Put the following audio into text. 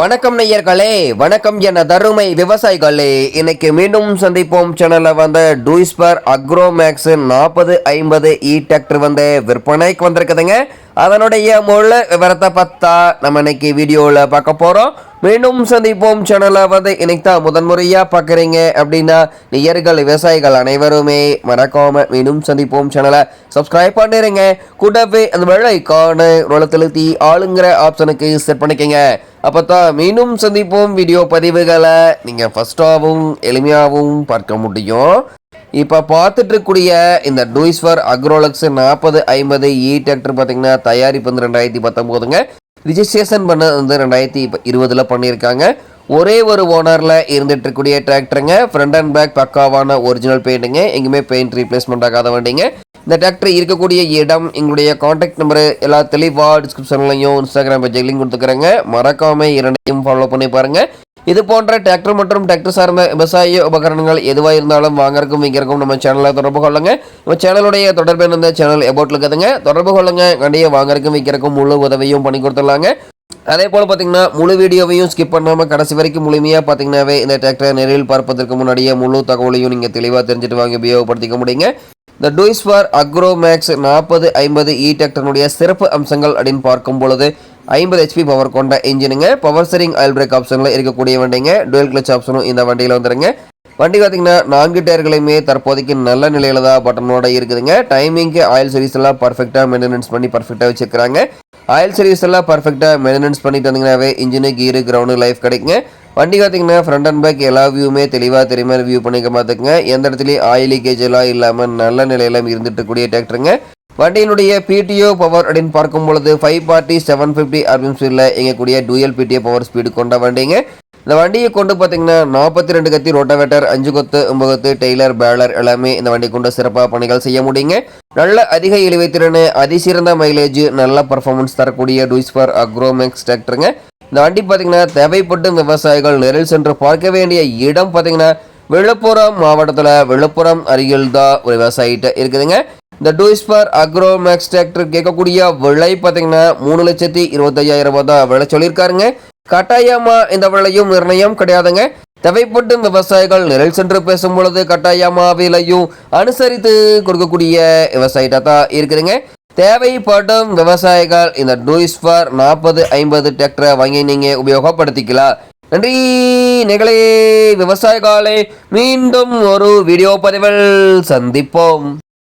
வணக்கம் நேயர்களே வணக்கம் என தருமை விவசாயிகளே. இன்னைக்கு மீண்டும் சந்திப்போம். சேனலில் வந்து டூஸ்பர் அக்ரோமேக்ஸ் நாற்பது ஐம்பது இ டிராக்டர் வந்து விற்பனைக்கு வந்திருக்குதுங்க. அதனுடைய முழு விவரத்தை பார்த்தா நம்ம இன்னைக்கு வீடியோவில் பார்க்க போகிறோம் மீண்டும் சந்திப்போம். சேனலை வந்து இன்னைக்கு தான் முதன்முறையாக பார்க்குறீங்க அப்படின்னா நியர்கள் விவசாயிகள் அனைவருமே மறக்காம மீண்டும் சந்திப்போம். சேனலை சப்ஸ்கிரைப் பண்ணிடுங்க கூடவே அந்த வெள்ளைக்கான ரோலத்தெழுத்தி ஆளுங்கிற ஆப்ஷனுக்கு செட் பண்ணிக்கங்க. அப்போ தான் மீண்டும் சந்திப்போம் வீடியோ பதிவுகளை. நீங்கள் ஃபஸ்ட்டாகவும் எளிமையாகவும் பார்க்க முடியும். இப்போ பார்த்துட்ருக்கூடிய இந்த டூஸ்வர் அக்ரோலக்ஸ் நாற்பது ஐம்பது இ டிராக்டர் பார்த்தீங்கன்னா தயாரிப்பு வந்து ரெண்டாயிரத்தி பத்தொம்போதுங்க ரிஜிஸ்ட்ரேஷன் பண்ண வந்து ரெண்டாயிரத்தி இருபதில் பண்ணியிருக்காங்க. ஒரே ஒரு ஓனரில் இருந்துட்டு இருக்கக்கூடிய டிராக்டருங்க ஃப்ரண்ட் அண்ட் பேக் பக்காவான ஒரிஜினல் பெயிண்ட்டுங்க எங்கேயுமே பெயிண்ட் ரீப்ளேஸ்மெண்ட் ஆகாத வண்டிங்க. இந்த டிராக்டர் இருக்கக்கூடிய இடம் எங்களுடைய காண்டாக்ட் நம்பரு எல்லா தெளிவாக டிஸ்கிரிப்ஷன்லையும் இன்ஸ்டாகிராம் பேஜ் லிங்க் கொடுத்துக்கிறேங்க. மறக்காம இரண்டையும் ஃபாலோ பண்ணி பாருங்கள் இது போன்ற டிராக்டர் மற்றும் டிராக்டர் சார்ந்த விவசாய உபகரணங்கள் எதுவாக இருந்தாலும் வாங்கறக்கும் விற்கிறக்கும் நம்ம சேனலை தொடர்பு கொள்ளுங்க. நம்ம சேனலுடைய தொடர்பு இருந்த சேனல் எபோட்டில் இருக்குதுங்க. தொடர்பு கொள்ளுங்க. கண்டிப்பாக வாங்கறக்கும் விற்கிறக்கும் முழு உதவியும் பண்ணி கொடுத்துடலாங்க. அதே போல் பார்த்தீங்கன்னா முழு வீடியோவையும் ஸ்கிப் பண்ணாமல் கடைசி வரைக்கும் முழுமையாக பார்த்தீங்கன்னாவே இந்த டிராக்டரை நேரில் பார்ப்பதற்கு முன்னாடியே முழு தகவலையும் நீங்கள் தெளிவாக தெரிஞ்சுட்டு வாங்கி உபயோகப்படுத்திக்க முடியுங்க. இந்த டூஸ் ஃபார் அக்ரோ மேக்ஸ் நாற்பது ஐம்பது இ டிராக்டருடைய சிறப்பு அம்சங்கள் அப்படின்னு பார்க்கும் பொழுது ஐம்பது ஹெச்பி பவர் கொண்ட இன்ஜினுங்க பவர் ஸ்டரிங் ஆயில் பிரேக் ஆப்ஷனில் இருக்கக்கூடிய வண்டிங்க. டுவெல் கிளச் ஆப்ஷனும் இந்த வண்டியில் வந்துடுங்க வண்டி பார்த்தீங்கன்னா நான்கு டயர்களையுமே தற்போதைக்கு நல்ல நிலையில தான் பட்டனோட இருக்குதுங்க. டைமிங்க்கு ஆயில் சர்வீஸ் எல்லாம் பர்ஃபெக்டாக மெயின்டெனன்ஸ் பண்ணி பர்ஃபெக்டாக வச்சுருக்காங்க ஆயில் சர்வீஸ் எல்லாம் பர்ஃபெக்டாக மெயின்டெனன்ஸ் பண்ணிட்டு வந்தீங்கன்னாவே இன்ஜினு கீரு கிரவுண்டு லைஃப் கிடைக்குங்க. வண்டி பார்த்தீங்கன்னா ஃப்ரண்ட் அண்ட் பேக் எல்லா வியூமே தெளிவாக தெரியுமா? வியூ பண்ணிக்க பார்த்துக்குங்க. எந்த இடத்துலையும் ஆயில் லீக்கேஜ் எல்லாம் இல்லாமல் நல்ல நிலையிலாம் இருந்துட்டு கூடிய டிராக்டருங்க வண்டியினுடைய பிடிஓ பவர் அப்படின்னு பார்க்கும் பொழுது ஃபைவ் பார்ட்டி செவன் ஃபிஃப்டி ஆர்பிஎம் ஸ்பீடில் இயங்கக்கூடிய டூயல் பிடிஓ பவர் ஸ்பீடு கொண்ட வண்டிங்க. இந்த வண்டியை கொண்டு பார்த்தீங்கன்னா நாற்பத்தி ரெண்டு கத்தி ரோட்டவேட்டர் அஞ்சு கொத்து ஒன்பது டெய்லர் பேலர் எல்லாமே இந்த வண்டி கொண்டு சிறப்பாக பணிகள் செய்ய முடியுங்க. நல்ல அதிக இழுவை திறன் அதிசிறந்த மைலேஜ் நல்ல பர்ஃபார்மன்ஸ் தரக்கூடிய டூஸ்பர் அக்ரோமேக்ஸ் டிராக்டருங்க இந்த வண்டி பார்த்தீங்கன்னா தேவைப்படும் விவசாயிகள் நேரில் சென்று பார்க்க வேண்டிய இடம் பார்த்தீங்கன்னா விழுப்புரம் மாவட்டத்தில் விழுப்புரம் அருகில் தான் ஒரு விவசாயிட்ட இருக்குதுங்க. இந்த டூஸ்பர் அக்ரோமேக்ஸ் டிராக்டர் கேட்கக்கூடிய விலை பார்த்தீங்கன்னா மூணு லட்சத்தி இருபத்தையாயிரம் ரூபாய் தான் விலை சொல்லியிருக்காருங்க. கட்டாயமா இந்த விலையும் நிர்ணயம் கிடையாதுங்க. தேவைப்படும் விவசாயிகள் நிழல் சென்று பேசும் பொழுது கட்டாயமா விலையும் அனுசரித்து கொடுக்கக்கூடிய விவசாயிட்டா தான் இருக்குதுங்க. தேவைப்படும் விவசாயிகள் இந்த டூஸ்பர் நாற்பது ஐம்பது டிராக்டரை வாங்கி நீங்க உபயோகப்படுத்திக்கலாம். நன்றி நிகழே விவசாயிகளை மீண்டும் ஒரு வீடியோ பதிவில் சந்திப்போம்.